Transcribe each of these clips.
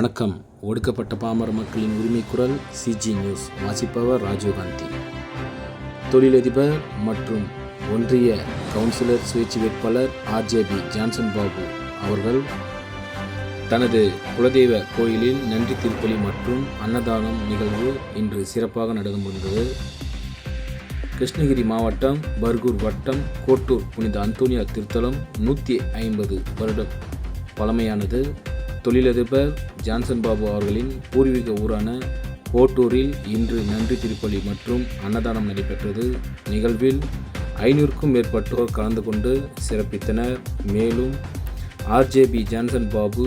வணக்கம். ஒடுக்கப்பட்ட பாமர மக்களின் உரிமை குரல் சிஜி நியூஸ் வாசிப்பவர் ராஜீவ்காந்தி தொழிலதிபர் மற்றும் ஒன்றிய கவுன்சிலர் சுயேட்சை வேட்பாளர் ஆர்ஜேபி ஜான்சன் பாபு அவர்கள் தனது குலதெய்வ கோயிலில் நன்றி திருப்பலி மற்றும் அன்னதானம் நிகழ்வு இன்று சிறப்பாக நடந்து முடிந்தது கிருஷ்ணகிரி மாவட்டம் பர்கூர் வட்டம் கோட்டூர் புனித அந்தோனியா திருத்தலம் நூற்றி ஐம்பது வருடம் பழமையானது. தொழிலதிபர் ஜான்சன் பாபு அவர்களின் பூர்வீக ஊரான கோட்டூரில் இன்று நன்றி திருப்பலி மற்றும் அன்னதானம் நடைபெற்றது. நிகழ்வில் ஐநூறுக்கும் மேற்பட்டோர் கலந்து கொண்டு சிறப்பித்தனர். மேலும் ஆர்ஜேபி ஜான்சன் பாபு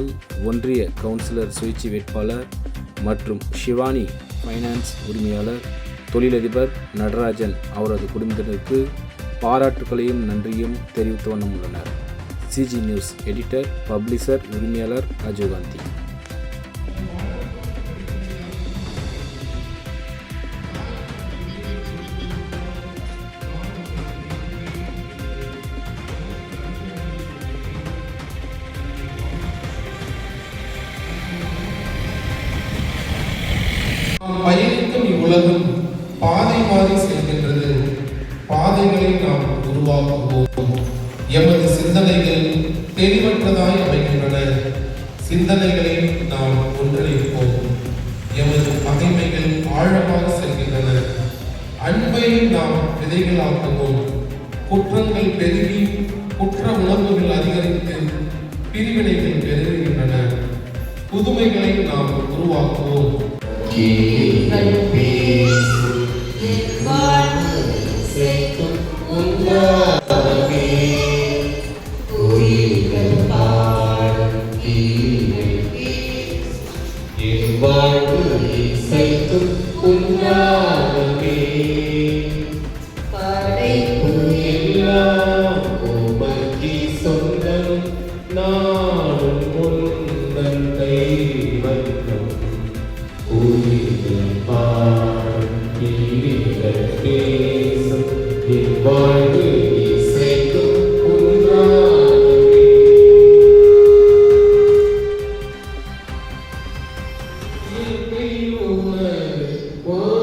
ஒன்றிய கவுன்சிலர் சுயேட்சை வேட்பாளர் மற்றும் ஷிவானி ஃபைனான்ஸ் உரிமையாளர் தொழிலதிபர் நடராஜன் அவரது குடும்பத்தினருக்கு பாராட்டுகளையும் நன்றியும் தெரிவித்து வண்ணம் உள்ளனர் சிஜி நியூஸ் எடிட்டர் பப்ளிஷர் உரிமையாளர் ராஜீவ்காந்தி பயணிக்கும் இவ்வுலகம் பாதை மாறி செல்கின்றது. பாதைகளை நாம் உருவாக்குவோம். எமது சிந்தனைகள் சிந்தனைகளை நாம் ஒன்றிணைப்போம். எமது பகைமைகள் ஆழமாக செல்கின்றன. அன்பை நாம் விதைகளாக்குவோம். குற்றங்கள் பெருகி குற்ற உணர்வுகள் அதிகரித்து பிரிவினைகள் பெருகுகின்றன. புதுமைகளை நாம் உருவாக்குவோம். நாடும் உந்தன் கைவண்ணம் உயிரில் பாடும் கீழிகள் பேசும் இவ்வாழ்வு Thank you.